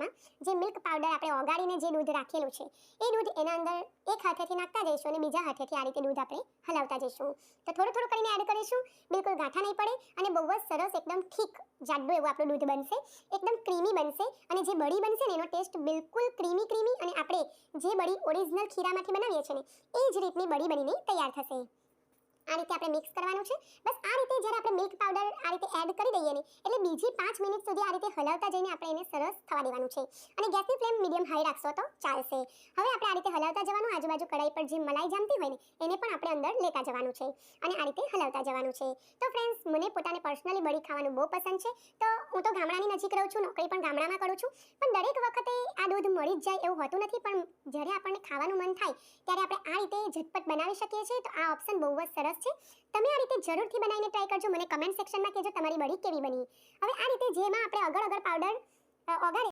એમાં જે milk powder આપણે ઓગાળીને જે દૂધ રાખેલું છે, એ દૂધ એના અંદર એક હાથેથી નાખતા જઈશું અને બીજા હાથેથી આ રીતે દૂધ આપણે હલાવતા જઈશું. તો થોડું થોડું કરીને એડ કરીશું. બિલકુલ ગાંઠા નહીં પડે અને બહુ જ સરસ એકદમ ઠીક જાડું એવું આપણું દૂધ બનશે. એકદમ ક્રીમી બનશે અને જે બળી બનશે ને એનો ટેસ્ટ બિલકુલ ક્રીમી ક્રીમી અને આપણે જે બળી ઓરિજિનલ ખીરામાંથી બનાવીએ છીએ ને, એ જ રીતની બળી બનીને તૈયાર થશે. આ રીતે આપણે મિક્સ કરવાનું છે. બસ આ રીતે એડ કરી દઈએ ને, એટલે બીજી પાંચ મિનિટ સુધી આ રીતે હલાવતા જઈને આપણે એને સરસ થવા દેવાનું છે. અને ગેસની ફ્લેમ મીડિયમ હાઈ રાખશો તો ચાલશે. હવે આપણે આ રીતે હલાવતા જવાનું, આજુબાજુ કઢાઈ પર જે મલાઈ જામતી હોય ને, એને પણ આપણે અંદર લેતા જવાનું છે. અને આ રીતે હલાવતા જવાનું છે. તો ફ્રેન્ડ્સ મને પોતાને પર્સનલી બળી ખાવાનું બહુ પસંદ છે. તો હું તો ગામડાની નજીક રહું છું, નોકરી પણ ગામડામાં કરું છું. પણ દરેક વખતે આ દૂધ મળી જ જાય એવું હોતું નથી, પણ જ્યારે આપણને ખાવાનું મન થાય, ત્યારે આપણે આ રીતે ઝટપટ બનાવી શકીએ છીએ. તો આ ઓપ્શન બહુ જ સરસ છે. તમે આ રીતે જરૂરથી બનાવીને ટ્રાય કરજો. મને કમેન્ટ સેક્શનમાં કહેજો તમારી બળી કેવી બની? હવે આ રીતે જેમાં આપણે અગર અગર પાવડર ઓગાળી